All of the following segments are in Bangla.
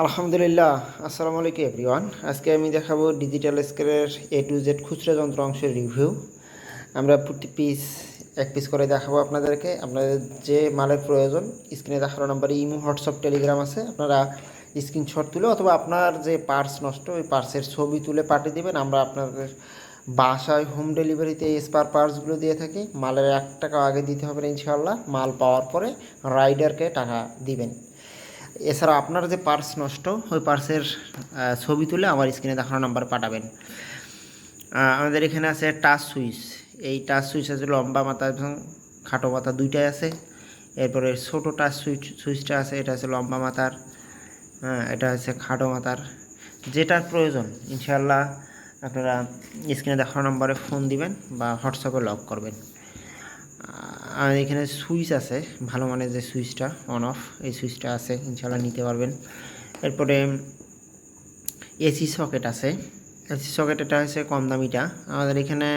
আলহামদুলিল্লাহ, আসসালামু আলাইকুম এভরিওয়ান আজকে আমি দেখাবো ডিজিটাল স্কেলের এ টু জেড খুচরা যন্ত্র অংশের রিভিউ আমরা প্রতি পিস এক পিস করে দেখাবো আপনাদেরকে। আপনাদের যে মালের প্রয়োজন স্ক্রিনে দেখানো নাম্বারে ইমো, হোয়াটসঅ্যাপ, টেলিগ্রাম আছে। আপনারা স্ক্রিনশট তুলে অথবা আপনার যে পার্স নষ্ট, ওই পার্সের ছবি তুলে পাঠিয়ে দেবেন। আমরা আপনাদের বাসায় হোম ডেলিভারিতে স্পার পার্টসগুলো দিয়ে থাকি। মালের এক টাকা আগে দিতে হবে না, ইনশাআল্লাহ। মাল পাওয়ার পরে রাইডারকে টাকা দিবেন। এছাড়া আপনার যে পার্স নষ্ট, ওই পার্সের ছবি তুলে আমার স্ক্রিনে দেখানো নাম্বার পাঠাবেন। আমাদের এখানে আছে টাচ সুইচ। এই টাচ সুইচ আছে লম্বা মাথা এবং খাটো মাথা দুইটাই আছে। এরপরে ছোটো টাচ সুইচ, সুইচটা আছে, এটা আছে লম্বা মাথার হ্যাঁ এটা আছে খাটো মাথার। যেটার প্রয়োজন ইনশাল্লাহ আপনারা স্ক্রিনে দেখানো নম্বরে ফোন দিবেন বা হোয়াটসঅ্যাপে লক করবেন। আর এখানে সুইচ আছে, ভালো মানের যে সুইচটা অন অফ এই সুইচটা আছে ইনশাল্লাহ নিতে পারবেন। এরপরে এসি সকেট আছে এসি সকেট এটা হচ্ছে কম দামিটা। আমাদের এখানে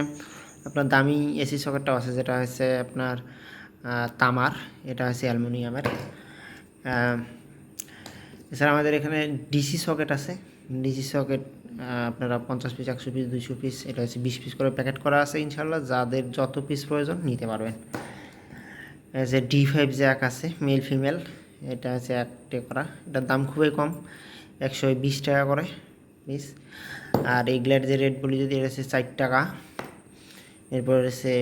আপনার দামি এসি সকেটটাও আছে, যেটা হচ্ছে আপনার তামার, এটা হচ্ছে অ্যালুমিনিয়ামের। এছাড়া আমাদের এখানে ডিসি সকেট আছে। ডিসি সকেট আপনারা পঞ্চাশ পিস একশো পিস দুশো পিস এটা হচ্ছে বিশ পিস করে প্যাকেট করা আছে ইনশাল্লাহ যাদের যত পিস প্রয়োজন নিতে পারবেন। যে ডি ফাইভ জ্যাক আছে মেল ফিমেল এটা হচ্ছে একটে করা, এটার দাম খুবই কম, একশো বিশ টাকা করে পিস আর এগুলার যে রেট বলি, যদি এটা হচ্ছে চার টাকা, এরপর হচ্ছে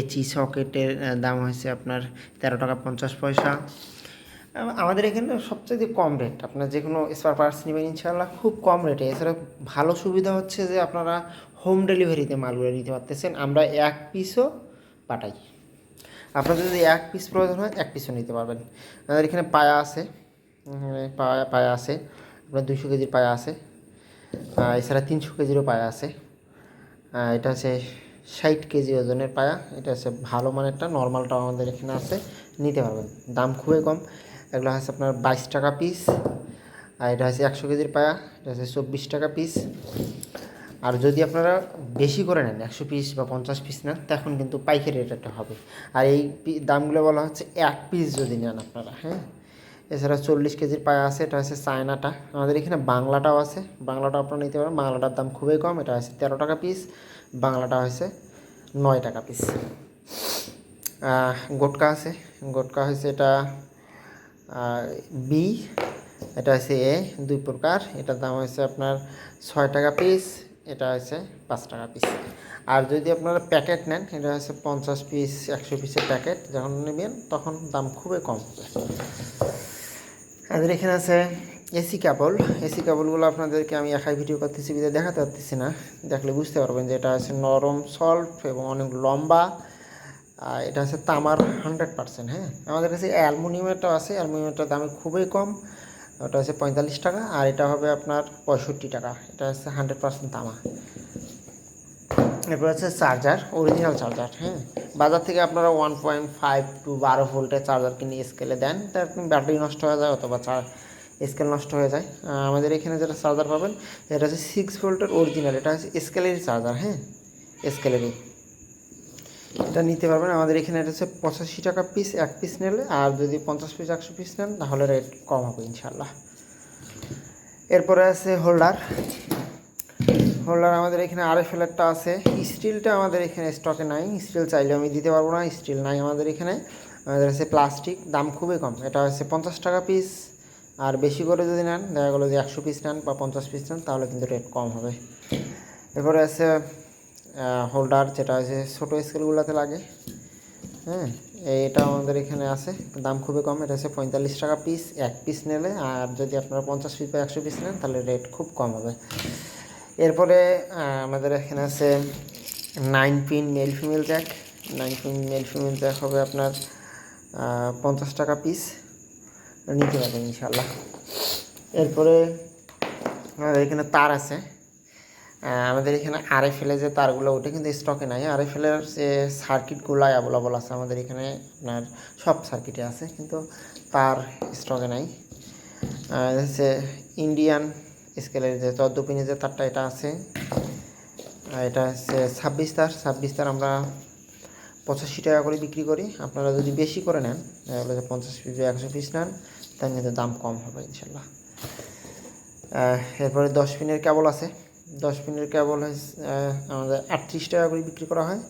এচি সকেটের দাম হয়েছে আপনার তেরো টাকা পঞ্চাশ পয়সা। আমাদের এখানে সবচেয়ে কম রেট আপনার যে কোনো স্পার পার্টস নেবেন ইনশাল্লাহ খুব কম রেটে এছাড়া ভালো সুবিধা হচ্ছে যে আপনারা হোম ডেলিভারিতে মালগুলো নিতে পারতেছেন, আমরা এক পিসও পাঠাই। আপনাদের যদি এক পিস প্রয়োজন হয়, এক পিসও নিতে পারবেন। আমাদের এখানে পায়া আছে। পায়া পায়া আছে। আপনার দুইশো কেজির পায়া আছে। এছাড়া তিনশো কেজিরও পায়া আছে। এটা হচ্ছে ষাট কেজি ওজনের পায়া। এটা হচ্ছে ভালো মানেরটা, নর্মালটাও আমাদের এখানে আছে। নিতে পারবেন। দাম খুবই কম। এগুলো হচ্ছে আপনার বাইশ টাকা পিস আর এটা হচ্ছে একশো কেজির পায়া। এটা হচ্ছে চব্বিশ টাকা পিস আর যদি আপনারা বেশি করে নেন, একশো পিস বা পঞ্চাশ পিস নেন, তখন কিন্তু পাইকারি রেটটা হবে। আর এই দামগুলো বলা হচ্ছে এক পিস যদি নেন আপনারা হ্যাঁ? এছাড়া চল্লিশ কেজির পায়া আছে, এটা হচ্ছে চায়নাটা। আমাদের এখানে বাংলাটাও আছে। বাংলাটা আপনারা নিতে পারেন। বাংলাটার দাম খুবই কম, এটা হচ্ছে তেরো টাকা পিস। বাংলাটা হচ্ছে নয় টাকা পিস। গোটকা আছে। গোটকা হচ্ছে এটা বি, এটা হচ্ছে এ, দুই প্রকার। এটার দাম হচ্ছে আপনার ছয় টাকা পিস। এটা হচ্ছে পাঁচ টাকা পিস আর যদি আপনারা প্যাকেট নেন, এটা হচ্ছে পঞ্চাশ পিস একশো পিসের প্যাকেট যখন নেবেন তখন দাম খুবই কম। আমাদের এখানে আছে এসি কেবল এসি কেবলগুলো আপনাদেরকে আমি একাই ভিডিও করতেছি বিধে দেখাতে পারতেছি না। দেখলে বুঝতে পারবেন যে এটা আছে নরম সল্ট এবং অনেক লম্বা। আর এটা হচ্ছে তামার হান্ড্রেড পার্সেন্ট হ্যাঁ? আমাদের কাছে অ্যালমোনিয়ামটাও আছে, অ্যালমোনিয়ামটার দামে খুবই কম। ওটা হচ্ছে পঁয়তাল্লিশ টাকা আর এটা হবে আপনার পঁয়ষট্টি টাকা। এটা হচ্ছে হান্ড্রেড পার্সেন্ট তামা। এরপর হচ্ছে চার্জার অরিজিনাল চার্জার হ্যাঁ? বাজার থেকে আপনারা ওয়ান পয়েন্ট ফাইভ টু বারো ভোল্টের চার্জার কিনে স্কেলে দেন। তার ব্যাটারি নষ্ট হয়ে যায় অথবা চার স্কেল নষ্ট হয়ে যায়। আমাদের এখানে যেটা চার্জার পাবেন, এটা হচ্ছে সিক্স ভোল্টের অরিজিনাল এটা হচ্ছে স্কেলেরই চার্জার হ্যাঁ? স্কেলেরই এটা নিতে পারবেন। আমাদের এখানে এটা হচ্ছে পঁচাশি টাকা পিস এক পিস নিলে, আর যদি পঞ্চাশ পিস একশো পিস নেন, তাহলে রেট কম হবে ইনশাল্লাহ এরপরে আছে হোল্ডার হোল্ডার আমাদের এখানে আরএফ এলারটা আছে। স্টিলটা আমাদের এখানে স্টকে নাই। স্টিল চাইলে আমি দিতে পারব না। স্টিল নাই আমাদের এখানে। আমাদের আছে প্লাস্টিক দাম খুবই কম। এটা হচ্ছে পঞ্চাশ টাকা পিস আর বেশি করে যদি নেন, দেখা গেলো যে একশো পিস নেন বা পঞ্চাশ পিস নেন, তাহলে কিন্তু রেট কম হবে। এরপরে আছে হোল্ডার যেটা হচ্ছে ছোটো স্কেলগুলোতে লাগে। হ্যাঁ এটা আমাদের এখানে আছে। দাম খুবই কম, এটা হচ্ছে পঁয়তাল্লিশ টাকা পিস এক পিস নিলে। আর যদি আপনারা পঞ্চাশ পিস বা একশো পিস নেন, তাহলে রেট খুব কম হবে। এরপরে আমাদের এখানে আছে nine pin male female jack nine pin male female jack হবে আপনার পঞ্চাশ টাকা পিস নিতে পারবেন ইনশাল্লাহ এরপরে, আমাদের এখানে তার আছে। আমাদের এখানে আরএফএলের যে তারগুলো, ওটা কিন্তু স্টকে নাই। আর এফ এলের যে সার্কিটগুলো অ্যাভেলেবল আছে আমাদের এখানে, আপনার সব সার্কিটে আছে, কিন্তু তার স্টকে নাই। আর হচ্ছে ইন্ডিয়ান স্কেলের যে চোদ্দ পিনের যে তারটা, এটা আছে। আর এটা হচ্ছে ছাব্বিশ তার। ছাব্বিশ তার আমরা পঁচাশি টাকা করে বিক্রি করি। আপনারা যদি বেশি করে নেন গেলো যে পঞ্চাশ পিস একশো পিস নেন তাহলে কিন্তু দাম কম হবে, ইনশাল্লাহ। এরপরে দশ পিনের কেবল আছে। দশ পিনের কেবল আমাদের আটত্রিশ টাকা করে বিক্রি করা হয়।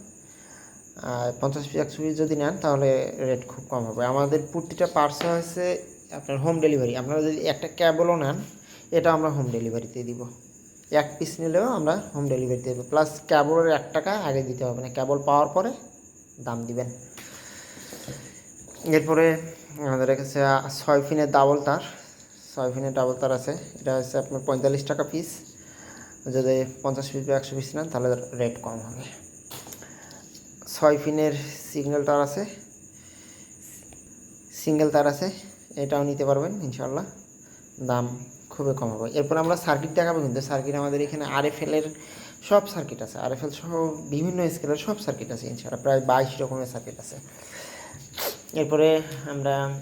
আর পঞ্চাশ পিস, একশো পিস যদি নেন, তাহলে রেট খুব কম হবে। আমাদের প্রতিটা পার্সেল হচ্ছে আপনার হোম ডেলিভারি আপনারা যদি একটা ক্যাবলও নেন, এটা আমরা হোম ডেলিভারিতে দিব। এক পিস নিলেও আমরা হোম ডেলিভারিতে দেবো। প্লাস ক্যাবলের এক টাকা আগে দিতে হবে না। ক্যাবল পাওয়ার পরে দাম দিবেন। এরপরে আমাদের কাছে ছয় ফিনের ডাবল তার। ছয় ফিনের ডাবল তার আছে। এটা হচ্ছে আপনার পঁয়তাল্লিশ টাকা পিস যদি পঞ্চাশ পিস বা একশো পিস নেন, তাহলে রেট কম হবে। ছয় ফিনের সিগন্যাল তার আছে। সিঙ্গেল তার আছে। এটাও নিতে পারবেন ইনশাল্লাহ দাম খুবই কম হবে। এরপর আমরা সার্কিট দেখাবো কিন্তু। সার্কিট আমাদের এখানে আরএফএলের সব সার্কিট আছে। আরএফএল সহ বিভিন্ন স্কেলের সব সার্কিট আছে ইনশাল্লাহ প্রায় বাইশ রকমের সার্কিট আছে। এরপরে আমরা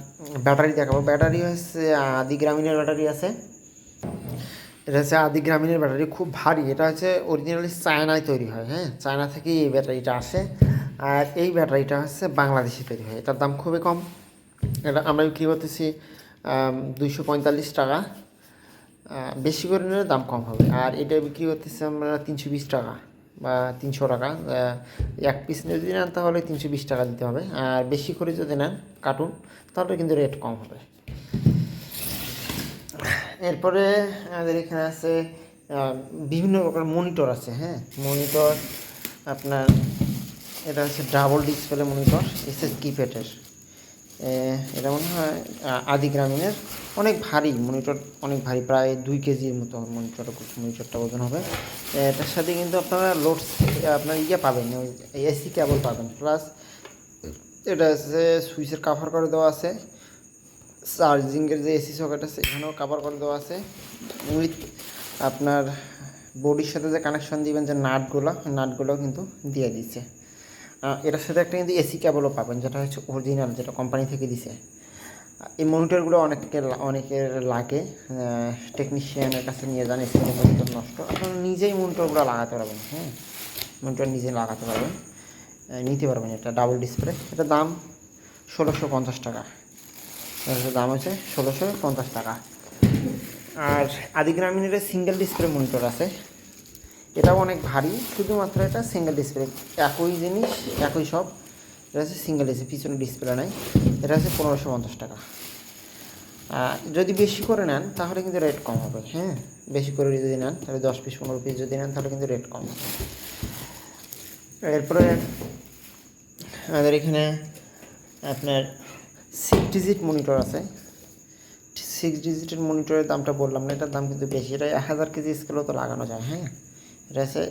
ব্যাটারি দেখাবো। ব্যাটারি হচ্ছে আদি গ্রামীণের ব্যাটারি আছে। এটা হচ্ছে আদি গ্রামীণের ব্যাটারি, খুব ভারী। এটা হচ্ছে অরিজিনালি চায়নায় তৈরি হয় হ্যাঁ? চায়না থেকেই এই ব্যাটারিটা আসে। আর এই ব্যাটারিটা হচ্ছে বাংলাদেশে তৈরি হয়। এটার দাম খুবই কম। এটা আমরা বিক্রি করতেছি দুইশো পঁয়তাল্লিশ টাকা। বেশি করে নিলে দাম কম হবে। আর এটা বিক্রি করতেছি আমরা তিনশো বিশ টাকা বা তিনশো টাকা। এক পিস যদি নেন তাহলে তিনশো বিশ টাকা দিতে হবে। আর বেশি করে যদি নেন কার্টুন, তাহলে কিন্তু রেট কম হবে। এরপরে আমাদের এখানে আছে বিভিন্ন প্রকার মনিটর আছে হ্যাঁ? মনিটর আপনার, এটা হচ্ছে ডাবল ডিসপ্লে মনিটর, এসএস কিপ্যাডের। এটা মনে হয় আদি গ্রামীণের। অনেক ভারী মনিটর, অনেক ভারী, প্রায় দুই কেজির মতো মনিটর, মনিটরটা ওজন হবে। এটার সাথে কিন্তু আপনারা লোড আপনার ইয়ে পাবেন, ওই এসি কেবল পাবেন। প্লাস এটা হচ্ছে সুইচের কাভার করে দেওয়া আছে। চার্জিংয়ের যে এসি সকেট আছে, এখানেও কাভার করে দেওয়া আছে উইথ আপনার বডির সাথে যে কানেকশন দিবেন যে নাটগুলো নাটগুলো কিন্তু দিয়ে দিচ্ছে এটার সাথে একটা কিন্তু এসি কেবলও পাবেন, যেটা হচ্ছে অরিজিনাল যেটা কোম্পানি থেকে দিছে। এই মনিটরগুলো অনেকে অনেকের লাগে টেকনিশিয়ানের কাছে নিয়ে যান স্ক্রিনে মনিটর নষ্ট। আপনারা নিজেই মনিটরগুলো লাগাতে পারবেন হ্যাঁ? মনিটর নিজে লাগাতে পারবেন নিতে পারবেন এটা ডাবল ডিসপ্লে এটা দাম ষোলোশো পঞ্চাশ টাকা। এটার দাম হচ্ছে ষোলোশো পঞ্চাশ টাকা। আর আদি গ্রামীণের সিঙ্গেল ডিসপ্লে মনিটর আছে। এটাও অনেক ভারী, শুধুমাত্র এটা সিঙ্গেল ডিসপ্লে একই জিনিস, একই সব। এটা হচ্ছে সিঙ্গেল ডিসপ্লে পিছনে ডিসপ্লে নাই। এটা হচ্ছে পনেরোশো পঞ্চাশ টাকা। যদি বেশি করে নেন, তাহলে কিন্তু রেট কম হবে হ্যাঁ? বেশি করে যদি নেন, তাহলে দশ পিস পনেরো পিস যদি নেন, তাহলে কিন্তু রেট কম হবে। এরপরে আমাদের এখানে আপনার সিক্স ডিজিট মনিটর আছে। সিক্স ডিজিটের মনিটরের দামটা বললাম না, এটার দাম কিন্তু বেশি। এটা এক হাজার কেজি স্কেলও তো লাগানো যায় হ্যাঁ? এটা হচ্ছে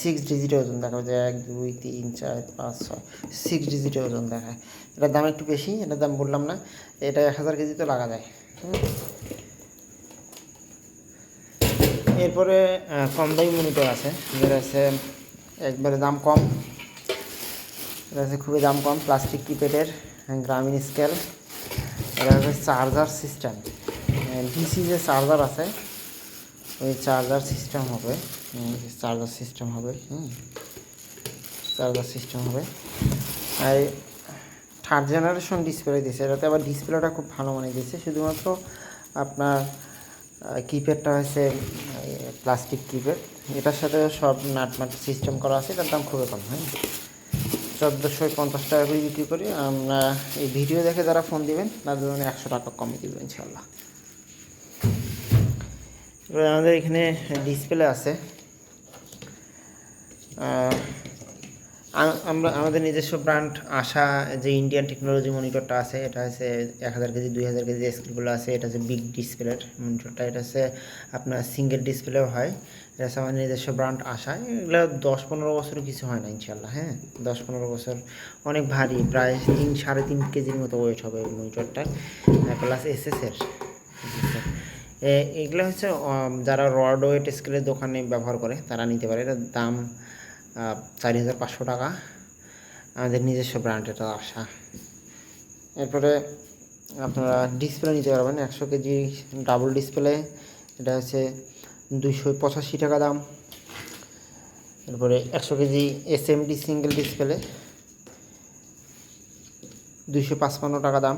সিক্স ডিজিটের ওজন দেখাবে যে এক, দুই, তিন, চার, পাঁচ, ছয় সিক্স ডিজিটের ওজন দেখায়। এটার দাম একটু বেশি, এটার দাম বললাম না, এটা এক হাজার কেজি তো লাগা যায় এরপরে কম দামি মনিটর আছে, যেটা হচ্ছে একবারে দাম কম। এটা হচ্ছে খুবই দাম কম প্লাস্টিক কিপ্যাডের গ্রামীণ স্কেল। এটা হচ্ছে চার্জার সিস্টেম। ডিসি যে চার্জার আছে, ওই চার্জার সিস্টেম হবে। চার্জার সিস্টেম হবে, হুম। চার্জার সিস্টেম হবে। আর থার্ড জেনারেশন ডিসপ্লে দিয়েছে। এটাতে আবার ডিসপ্লেটা খুব ভালো মানে দিয়েছে। শুধুমাত্র আপনার কিপ্যাডটা হয়েছে প্লাস্টিক কিপ্যাড এটার সাথে সব নাট নাট সিস্টেম করা আছে, এটার দাম খুবই কম হ্যাঁ। চোদ্দোশো পঞ্চাশ টাকা করে বিক্রি করি। আমরা এই ভিডিও দেখে যারা ফোন দিবেন, তাদের জন্য একশো টাকা কমে দিব ইনশাল্লাহ এবার আমাদের এখানে ডিসপ্লে আছে। আমরা, আমাদের নিজস্ব ব্র্যান্ড আশা, যে ইন্ডিয়ান টেকনোলজি মনিটরটা আছে, এটা হচ্ছে এক হাজার কেজি, দুই হাজার কেজি স্ক্রিনগুলো আছে, এটা হচ্ছে বিগ ডিসপ্লের মনিটরটা এটা হচ্ছে আপনার সিঙ্গেল ডিসপ্লেও হয়। হচ্ছে নিজস্ব ব্র্যান্ড আশা এগুলো দশ পনেরো বছর কিছু হয় না ইনশাল্লাহ হ্যাঁ? দশ পনেরো বছর অনেক ভারী, প্রায় তিন, সাড়ে তিন কেজির মতো ওয়েট হবে এই মনিটরটার প্লাস এসএসের এগুলো হচ্ছে যারা রড ওয়েট স্কেলের দোকানে ব্যবহার করে, তারা নিতে পারে। এটার দাম চারি হাজার পাঁচশো টাকা। আমাদের নিজস্ব ব্র্যান্ড এটা আসা এরপরে আপনারা ডিসপ্লে নিতে পারবেন, একশো কেজি ডাবল ডিসপ্লে এটা হচ্ছে দুইশো পঁচাশি টাকা দাম। এরপরে একশো KG S M D single display দুইশো পাঁচপান্ন টাকা দাম।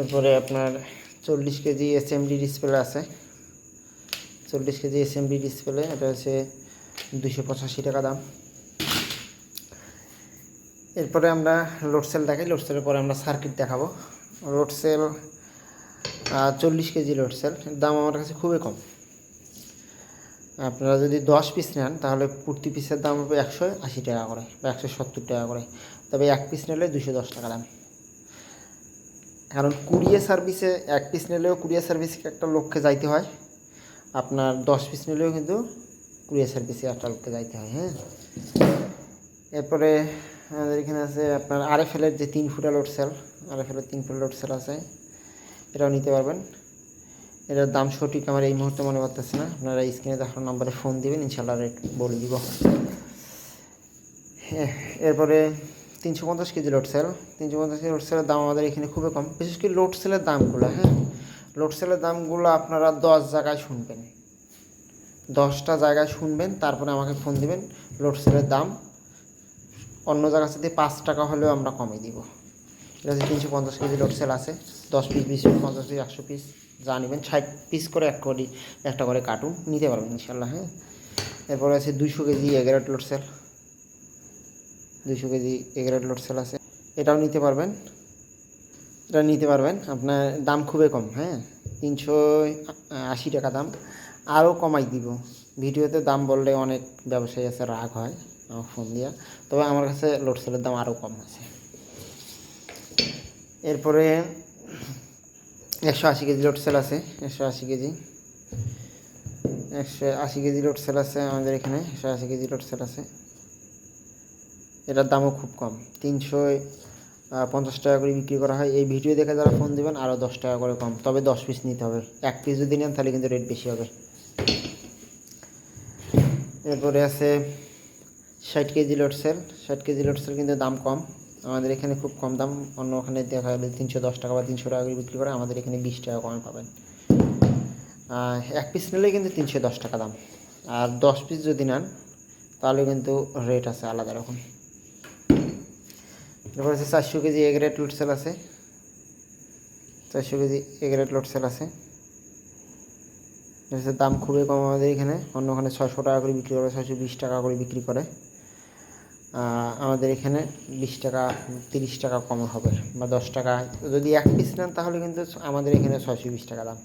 এরপরে আপনার চল্লিশ KG S M D display আছে। চল্লিশ কেজি এসএমডি ডিসপ্লে এটা হচ্ছে দুশো পঁচাশি টাকা দাম। এরপরে আমরা লোডসেল দেখাই। লোডসেলের পরে আমরা সার্কিট দেখাবো। লোড সেল চল্লিশ কেজি লোড সেল দাম আমার কাছে খুবই কম। আপনারা যদি দশ পিস নেন, তাহলে প্রতি পিসের দাম হবে একশো আশি টাকা করে বা একশো সত্তর টাকা করে। তবে এক পিস নিলে দুশো দশ টাকা দাম। কারণ কুরিয়ার সার্ভিসে এক পিস নিলেও কুরিয়ার সার্ভিসে একটা লোককে যাইতে হয়। আপনার দশ পিস নিলেও কিন্তু কুরিয়ার সার্ভিসে একটা লোককে যাইতে হয় হ্যাঁ। এরপরে আমাদের এখানে আছে আপনার আরএফএলের যে তিন ফুটা লোড সেল আরএফএলের তিন ফুটা লোড সেল আছে। এটাও নিতে পারবেন। এটার দাম সঠিক আমার এই মুহূর্তে মনে করতেছে না। আপনারা স্ক্রিনে দেখার নাম্বারে ফোন দিবেন ইনশাল্লাহ রেট বলে দিব। হ্যাঁ, এরপরে তিনশো পঞ্চাশ কেজি লোড সেল তিনশো পঞ্চাশ কেজি লোড সেলের দাম আমাদের এখানে খুবই কম। বিশেষ করে লোড সেলের দামগুলো হ্যাঁ? লোড সেলের দামগুলো আপনারা দশ জায়গায় শুনবেন। দশটা জায়গায় শুনবেন তারপরে আমাকে ফোন দিবেন। লোড সেলের দাম। অন্য জায়গা সাথে পাঁচ টাকা হলেও আমরা কমে দিব। এটা তিনশো পঞ্চাশ কেজি লোড সেল আছে, দশ পিস বিশ পিস পঞ্চাশ পিস একশো পিস যা নেবেন, ষাট পিস করে এক করে একটা করে কার্টুন নিতে পারবেন ইনশাল্লাহ হ্যাঁ? এরপরে আছে দুইশো কেজি এগারো লোড সেল দুইশো কেজি এগারো লোড সেল আছে, এটাও নিতে পারবেন, এটা নিতে পারবেন, আপনার দাম খুবই কম হ্যাঁ? তিনশো আশি টাকা দাম, আরও কমাই দিব, ভিডিওতে দাম বললে অনেক ব্যবসায়ী আছে, রাগ হয়, আমার ফোন দিয়া, তবে আমার কাছে লোড সেলের দাম আরও কম আছে। এরপরে একশো আশি কেজি লোড সেল আছে, একশো আশি কেজি। একশো আশি কেজি লোড সেল আছে আমাদের এখানে, একশো আশি কেজি লোড সেল আছে। এটার দামও খুব কম, তিনশো পঞ্চাশ টাকা করে বিক্রি করা হয়। এই ভিডিও দেখে যারা ফোন দেবেন আরও দশ টাকা করে কম, তবে দশ পিস নিতে হবে। এক পিস যদি নেন, তাহলে কিন্তু রেট বেশি হবে। এরপরে আছে ষাট কেজি লোড সেল, ষাট কেজি লোড সেল কিন্তু দাম কম। আমাদের এখানে খুব কম দাম, অন্য ওখানে দেখা গেলে তিনশো দশ টাকা বা তিনশো টাকা করে বিক্রি করে, আমাদের এখানে বিশ টাকা কমে পাবেন। এক পিস নিলে কিন্তু তিনশো দশ টাকা দাম। আর দশ পিস যদি নেন, তাহলে কিন্তু রেট আছে আলাদা রকম। এরপর আছে চারশো কেজি এগ্রেট লোড সেল আছে। চারশো কেজি এগ্রেট লোড সেল আছে। দাম খুবই কম আমাদের এখানে, অন্য ওখানে ছয়শো টাকা করে বিক্রি করে, ছয়শো বিশ টাকা করে বিক্রি করে। আমাদের এখানে বিশ টাকা, তিরিশ টাকা কম হবে বা দশ টাকা। যদি এক পিস নেন তাহলে কিন্তু আমাদের এখানে ছয়শো বিশ টাকা দাম।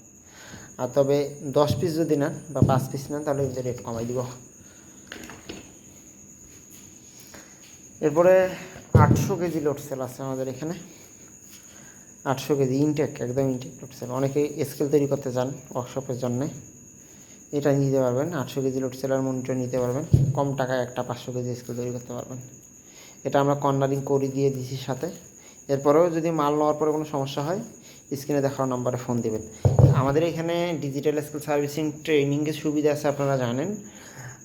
আর তবে দশ পিস যদি নেন বা পাঁচ পিস নেন তাহলে কিন্তু রেট কমাই দিব। এরপরে আটশো কেজি লোড সেল আছে আমাদের এখানে। আটশো কেজি ইনটেক একদম ইনটেক লোড সেল অনেকেই স্কেল তৈরি করতে চান ওয়ার্কশপের জন্যে। এটা নিতে পারবেন। আটশো কেজি লোড সেলার মনিটর নিতে পারবেন। কম টাকায় একটা পাঁচশো কেজি স্কেল তৈরি করতে পারবেন। এটা আমরা কর্নারিং করে দিয়ে দিছি সাথে। এরপরেও যদি মাল নেওয়ার পরে কোনো সমস্যা হয়, স্ক্রিনে দেখানো নাম্বারে ফোন দেবেন। আমাদের এখানে ডিজিটাল স্কেল সার্ভিসিং ট্রেনিংয়ের সুবিধা আছে আপনারা জানেন।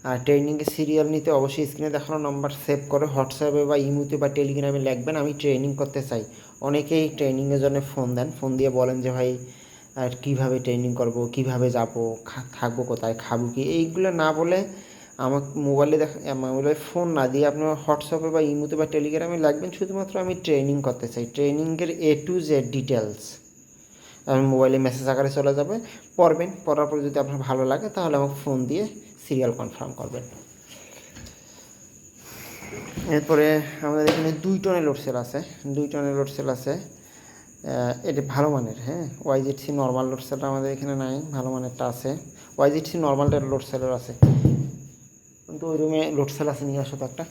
আর ট্রেনিংয়ে সিরিয়াল নিতে অবশ্যই স্ক্রিনে দেখানো নাম্বার সেভ করে হোয়াটসঅ্যাপে বা ইমুতে বা টেলিগ্রামে লিখবেন, আমি ট্রেনিং করতে চাই। অনেকেই ট্রেনিংয়ের জন্য ফোন দেন। ফোন দিয়ে বলেন যে, ভাই আর কীভাবে ট্রেনিং করব, কীভাবে যাব থাকব কোথায়, খাব কি, এইগুলো না বলে আমার মোবাইলে দেখা মোবাইলে ফোন না দিয়ে আপনার হোয়াটসঅ্যাপে বা ইমুতে বা টেলিগ্রামে লাগবেন, শুধুমাত্র আমি ট্রেনিং করতে চাই। ট্রেনিংয়ের এ টু জেড ডিটেলস মোবাইলে মেসেজ আকারে চলে যাবে, পড়বেন, পড়ার পর যদি আপনার ভালো লাগে, তাহলে আমাকে ফোন দিয়ে সিরিয়াল কনফার্ম করবেন। এরপরে আমাদের এখানে দুই টনের লোড সেল আছে, দুই টনের লোড সেল আছে। এটা ভালো মানের হ্যাঁ? ওয়াইজেড সি নর্মাল লোড সেলটা আমাদের এখানে নাই, ভালো মানেরটা আছে। ওয়াইজেড সি নর্মালটার লোড সেলও আছে। কিন্তু ওই রুমে লোড সেল আছে, নিয়ে আসো তো একটা।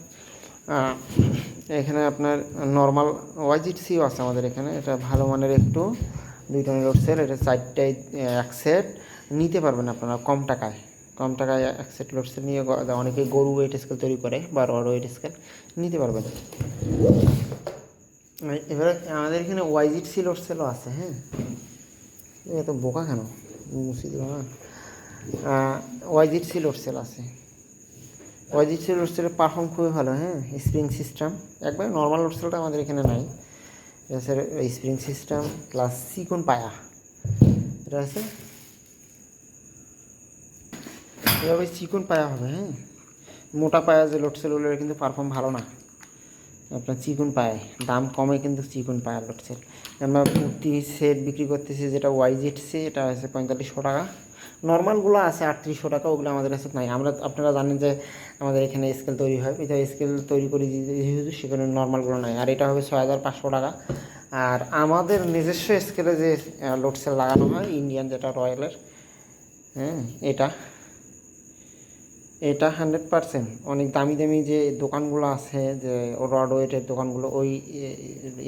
এখানে আপনার নর্মাল ওয়াইজিট সিও আছে আমাদের এখানে, এটা ভালো মানের একটু। দুই টনের লোড সেল এটা চারটায় এক সেট নিতে পারবেন আপনারা কম টাকায়। কম টাকায় এক সেট লোড সেল নিয়ে অনেকে গরু ওয়েট স্কেল তৈরি করে বা রড ওয়েট স্কেল নিতে পারবেন। এবারে আমাদের এখানে ওয়াইজিট সি লোড সেলও আছে হ্যাঁ? এত বোকা কেন? মুছি দিল না ওয়াইজিট সি লোড সেল আছে। ওয়াইজিট সি লোড সেলের পারফর্ম খুবই ভালো হ্যাঁ? স্প্রিং সিস্টেম একবার নর্মাল লোড সেলটা আমাদের এখানে নাই। এটা হচ্ছে স্প্রিং সিস্টেম প্লাস সিকোন পায়া এটা আছে। এভাবে চিকন পায়া হবে হ্যাঁ? মোটা পায়া যে লোড সেলগুলো কিন্তু পারফর্ম ভালো না। আপনার চিকুন পায়, দাম কমে কিন্তু চিকুন পায় লোড সেল। আমরা প্রতি সেট বিক্রি করতেছি যেটা ওয়াইজেট সে এটা আছে পঁয়তাল্লিশশো টাকা। নর্মালগুলো আছে আটত্রিশশো টাকা, ওগুলো আমাদের কাছে নাই। আমরা, আপনারা জানেন যে আমাদের এখানে স্কেল তৈরি হয়। এটা স্কেল তৈরি করে যেহেতু সেখানে নর্মালগুলো নাই। আর এটা হবে ছয় হাজার পাঁচশো টাকা। আর আমাদের নিজস্ব স্কেলে যে লোড সেল লাগানো হয় ইন্ডিয়ান যেটা রয়্যালের হ্যাঁ এটা। এটা হান্ড্রেড পারসেন্ট অনেক দামি দামি যে দোকানগুলো আছে, যে রড ওয়েটের দোকানগুলো, ওই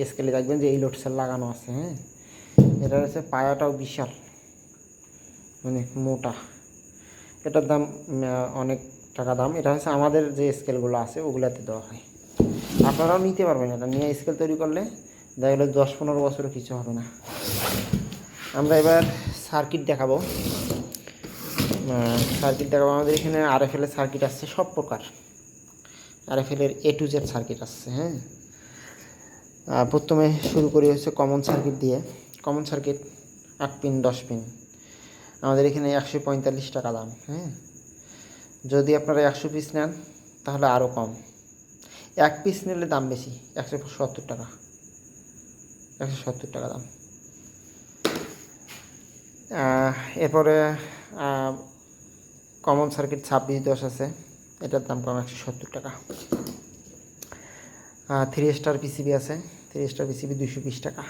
স্কেলে দেখবেন যে এই লোড সেল লাগানো আছে হ্যাঁ? এটা হচ্ছে পায়াটাও বিশাল মানে মোটা। এটার দাম অনেক টাকা দাম। এটা হচ্ছে আমাদের যে স্কেলগুলো আছে, ওগুলাতে দেওয়া হয়। আপনারাও নিতে পারবেন এটা। নিয়ে স্কেল তৈরি করলে দেখা গেলো দশ পনেরো বছরও কিছু হবে না। আমরা এবার সার্কিট দেখাবো। সার্কিট দেখাবো। আমাদের এখানে আর এফ এর সার্কিট আসছে সব প্রকার। আর এফ এর এ টু জেড সার্কিট আসছে হ্যাঁ? প্রথমে শুরু করি হচ্ছে কমন সার্কিট দিয়ে। কমন সার্কিট আট পিন দশ পিন আমাদের এখানে একশো পঁয়তাল্লিশ টাকা দাম হ্যাঁ? যদি আপনারা একশো পিস নেন, তাহলে আরও কম। এক পিস নিলে দাম বেশি, একশো সত্তর টাকা। একশো সত্তর টাকা দাম। এরপরে কমন সার্কিট ছাব্বিশ দশ আছে, এটার দাম কম একশো সত্তর টাকা। থ্রি স্টার পিসিবি আছে থ্রি স্টার পিসিবি দুশো বিশ টাকা।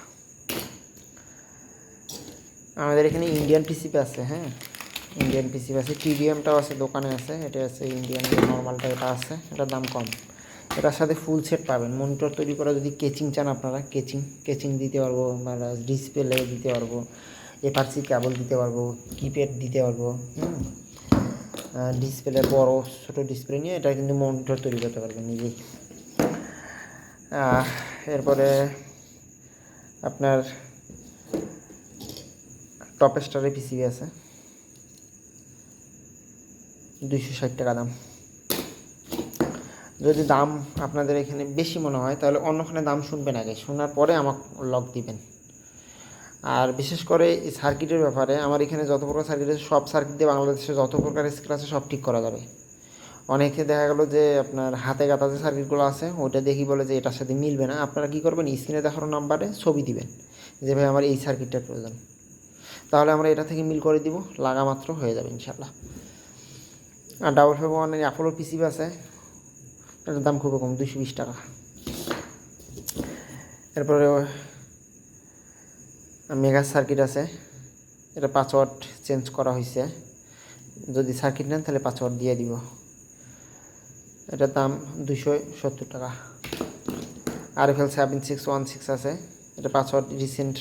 আমাদের এখানে ইন্ডিয়ান পিসিবি আছে হ্যাঁ? ইন্ডিয়ান পিসিবি আছে টিভিএমটাও আছে, দোকানে আছে, এটা আছে ইন্ডিয়ান নর্মালটা এটা আছে, এটার দাম কম। এটার সাথে ফুল সেট পাবেন মনিটর তৈরি করা যদি কেচিং চান আপনারা কেচিং কেচিং দিতে পারব মানে ডিসপ্লে দিতে পারব এপারসি কেবল দিতে পারব কিপ্যাড দিতে পারব, হুম? ডিসপ্লে বড়, ছোটো ডিসপ্লে নিয়ে এটা কিন্তু মনিটর তৈরি করতে পারবেন নিজেই। এরপরে আপনার টপ স্টারের পিসিবি আছে। দুইশো ষাট টাকা দাম। যদি দাম আপনাদের এখানে বেশি মনে হয়, তাহলে অন্যখানে দাম শুনবেন আগে। শোনার পরে আমাকে লক দিবেন। আর বিশেষ করে এই সার্কিটের ব্যাপারে আমার এখানে যত প্রকার সার্কিট আছে, সব সার্কিট দিয়ে বাংলাদেশে যত প্রকার স্কেল আছে, সব ঠিক করা যাবে। অনেকে দেখা গেলো যে আপনার হাতে গাঁথা যে সার্কিটগুলো আছে, ওইটা দেখি বলে যে এটার সাথে মিলবে না। আপনারা কী করবেন? স্ক্রিনে দেখানো নাম্বারে ছবি দিবেন যে, ভাই, আমার এই সার্কিটটা প্রয়োজন। তাহলে আমরা এটা থেকে মিল করে দিব, লাগা মাত্র হয়ে যাবে ইনশাল্লাহ আর ডাবল ফাইভ ওয়ানের অ্যাপোলোর পিসিবি আছে, এটার দাম খুবই কম দুশো বিশ টাকা। এরপরে মেগা সার্কিট আছে, এটা পাসওয়ার্ড চেঞ্জ করা হয়েছে যদি সার্কিট নেন তাহলে পাসওয়ার্ড দিয়ে দিব। এটার দাম দুশো সত্তর টাকা। আর F L seven six one six আছে, এটা পাসওয়ার্ড রিসেন্ট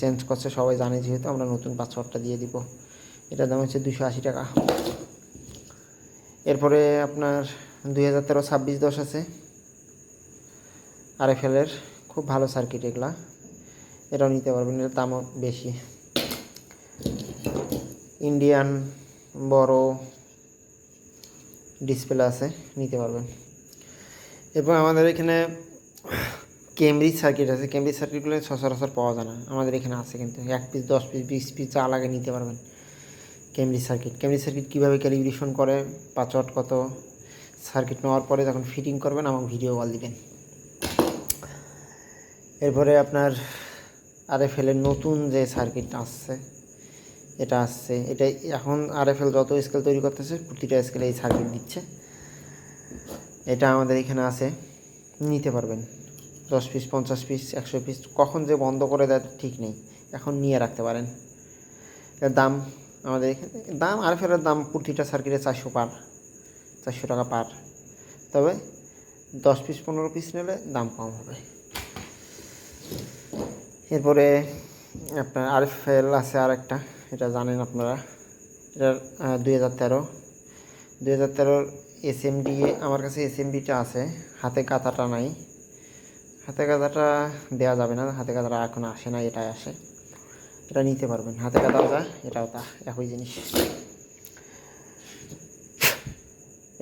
চেঞ্জ করছে, সবাই জানে যেহেতু আমরা নতুন পাসওয়ার্ডটা দিয়ে দিব। এটার দাম হচ্ছে দুশো আশি টাকা। এরপরে আপনার দুই হাজার তেরো ছাব্বিশ দশ আছে। আর এফ এলের খুব ভালো সার্কিট এগুলা। এটাও নিতে পারবেন, এটার দামও বেশি। ইন্ডিয়ান বড় ডিসপ্লে আছে, নিতে পারবেন। এরপর আমাদের এখানে কেমব্রিজ সার্কিট আছে কেমব্রিজ সার্কিটগুলো সচরাচর পাওয়া যায় না। আমাদের এখানে আছে কিন্তু, এক পিস দশ পিস বিশ পিস যা নিতে পারবেন কেমব্রিজ সার্কিট কেমব্রিজ সার্কিট কীভাবে ক্যালিব্রেশন করে পাঁচওয়াট কত সার্কিট নেওয়ার পরে যখন ফিটিং করবেন, আমাকে ভিডিও কল দিবেন। এরপরে আপনার আরএফএলের নতুন যে সার্কিট আসছে, এটা আসছে, এটা এখন আরএফএল যত স্কেল তৈরি করতেছে, প্রতিটা স্কেলে এই সার্কিট দিচ্ছে। এটা আমাদের এখানে আছে, নিতে পারবেন। দশ পিস পঞ্চাশ পিস একশো পিস কখন যে বন্ধ করে দেয় ঠিক নেই, এখন নিয়ে রাখতে পারেন। এর দাম আমাদের এখানে দাম আরএফএলের দাম প্রতিটা সার্কিটে চারশো পার, চারশো টাকা পার। তবে দশ পিস পনেরো পিস নিলে দাম কম হবে। এরপরে আপনার আরএফএল আছে আর একটা এটা জানেন আপনারা। এটা দুই হাজার তেরো। দুই হাজার তেরোর এসএমডি আমার কাছে এসএমডিটা আছে, হাতে কাঁথাটা নাই। হাতে কাঁথাটা দেওয়া যাবে না, হাতে কাঁথাটা এখন আসে না, এটাই আসে। এটা নিতে পারবেন, হাতে কাঁথাও যা, এটাও তা, একই জিনিস।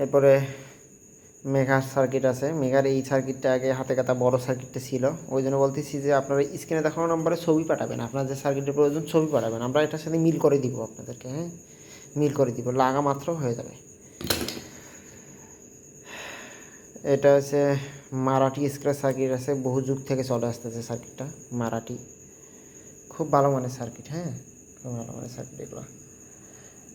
এরপরে মেঘার সার্কিট আছে। মেঘার এই সার্কিটটা আগে হাতে কাটা বড় সার্কিটটা ছিল। ওই জন্য বলতেছি যে আপনারা স্ক্রিনে দেখানো নম্বরে ছবি পাঠাবেন। আপনার যে সার্কিটের প্রয়োজন ছবি পাঠাবেন। আমরা এটার সাথে মিল করে দিব আপনাদেরকে হ্যাঁ? মিল করে দিব। লাগা মাত্র হয়ে যাবে। এটা হচ্ছে মারাঠি স্ক্র্যাচ সার্কিট আছে। বহু যুগ থেকে চলে আসতেছে সার্কিটটা মারাঠি। খুব ভালো মানের সার্কিট হ্যাঁ? খুব ভালো মানের সার্কিট এগুলো।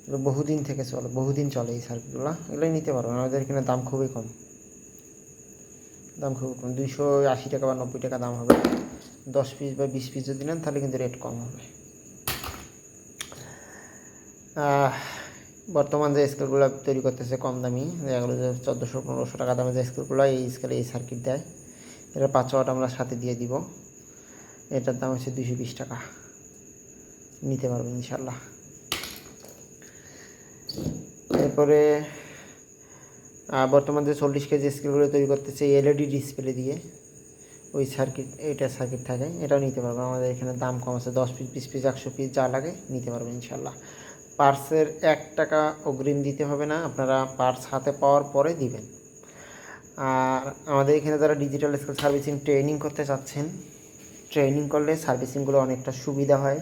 এগুলো বহুদিন থেকে চলে, বহুদিন চলে এই সার্কিটগুলো এগুলোই নিতে পারবেন আমাদের এখানে দাম খুবই কম। দাম খুবই কম, দুইশো আশি টাকা বা নব্বই টাকা দাম হবে। দশ পিস বা বিশ পিস যদি নেন, তাহলে কিন্তু রেট কম হবে। বর্তমান যে স্কেলগুলো তৈরি করতেছে কম দামি যেগুলো যে চোদ্দোশো, পনেরোশো টাকা দামে যে স্কেলগুলো, এই স্কেলে এই সার্কিট দেয়। এটা পাঁচ ওয়াট আমরা সাথে দিয়ে দিব। এটার দাম হচ্ছে দুশো বিশ টাকা। নিতে পারবেন ইনশাল্লাহ এরপরে বর্তমান যে চল্লিশ কেজি স্কেলগুলো তৈরি করতেছে এলইডি ডিসপ্লে দিয়ে, ওই সার্কিট এইটা সার্কিট থাকে এটাও নিতে পারবেন আমাদের এখানে দাম কম আছে, দশ পিস, বিশ পিস, একশো পিস যা লাগে নিতে পারবেন ইনশাল্লাহ পার্সের এক টাকা অগ্রিম দিতে হবে না, আপনারা পার্স হাতে পাওয়ার পরে দিবেন। আর আমাদের এখানে যারা ডিজিটাল স্কেল সার্ভিসিং ট্রেনিং করতে চাচ্ছেন ট্রেনিং করলে সার্ভিসিংগুলো অনেকটা সুবিধা হয়।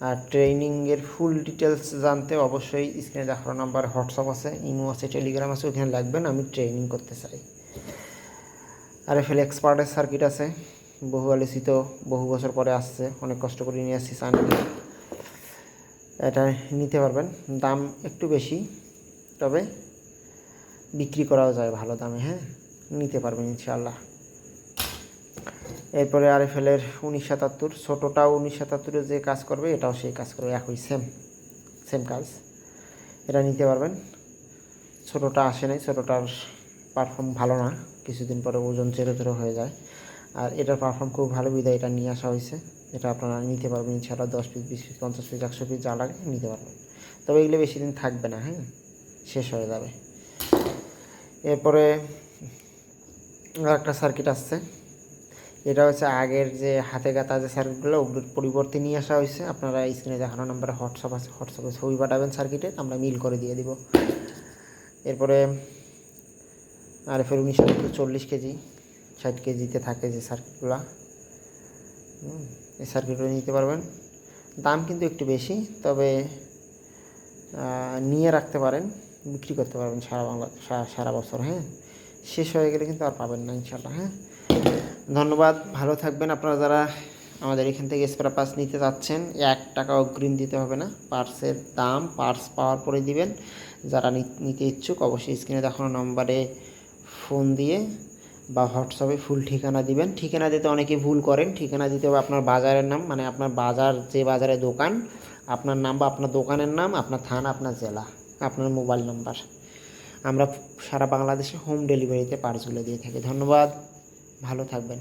আর ট্রেনিংয়ের ফুল ডিটেলস জানতে অবশ্যই স্ক্রিনে দেখানো নাম্বার, হোয়াটসঅ্যাপ আছে, ইমো আছে, টেলিগ্রাম আছে ওখানে লাগবেন, আমি ট্রেনিং করতে চাই। আর এফএল এক্সপার্টের সার্কিট আছে, বহু আলোচিত, বহু বছর পরে আসছে, অনেক কষ্ট করে নিয়ে আসছি চ্যানেলে এটা নিতে পারবেন, দাম একটু বেশি, তবে বিক্রি করাও যায় ভালো দামে হ্যাঁ? নিতে পারবেন ইনশাআল্লাহ। এরপরে আর এফ এলের উনিশ সাতাত্তর, ছোটোটাও উনিশ সাতাত্তরে যে কাজ করবে, এটাও সেই কাজ করবে, একই সেম সেম কাজ। এটা নিতে পারবেন। ছোটোটা আসে নাই, ছোটোটার পারফর্ম ভালো না, কিছুদিন পরে ওজন চেরো চেরো হয়ে যায়। আর এটার পারফর্ম খুব ভালো, বিদায় এটা নিয়ে আসা হয়েছে। এটা আপনারা নিতে পারবেন, ইনশাআল্লাহ দশ পিস বিশ পিস পঞ্চাশ পিস একশো পিস যা লাগে নিতে পারবেন। তবে এগুলো বেশি দিন থাকবে না হ্যাঁ? শেষ হয়ে যাবে। এরপরে একটা সার্কিট আসছে। এটা হচ্ছে আগের যে হাতে গাঁথা যে সার্কিটগুলো ওগুলোর পরিবর্তে নিয়ে আসা হয়েছে। আপনারা স্ক্রিনে দেখানো নাম্বারে হোয়াটসঅ্যাপ আছে হোয়াটসঅ্যাপে ছবি পাঠাবেন সার্কিটের আমরা মিল করে দিয়ে দিব। এরপরে আর ফের উনিশ চল্লিশ কেজি, ষাট কেজিতে থাকে যে সার্কিটগুলো এই সার্কিটগুলো নিতে পারবেন। দাম কিন্তু একটু বেশি, তবে নিয়ে রাখতে পারেন, বিক্রি করতে পারবেন সারা বাংলা, সারা বছর হ্যাঁ। শেষ হয়ে গেলে কিন্তু আর পাবেন না ইনশাল্লাহ হ্যাঁ। ধন্যবাদ, ভালো থাকবেন আপনারা যারা আমাদের এখান থেকে স্প্রে পাস নিতে চাচ্ছেন, এক টাকা অগ্রিম দিতে হবে না পার্সের দাম পার্স পাওয়ার পরে দিবেন, যারা নিতে ইচ্ছুক অবশ্যই স্ক্রিনে দেখানো নম্বরে ফোন দিয়ে বা হোয়াটসঅ্যাপে ফুল ঠিকানা দিবেন। ঠিকানা দিতে অনেকে ভুল করেন, ঠিকানা দিতে হবে আপনার বাজারের নাম মানে আপনার বাজার, যে বাজারে দোকান, আপনার নাম বা আপনার দোকানের নাম, আপনার থানা, আপনার জেলা, আপনার মোবাইল নাম্বার আমরা সারা বাংলাদেশে হোম ডেলিভারিতে পার্সগুলো দিয়ে থাকি। ধন্যবাদ। ভালো থাকবেন।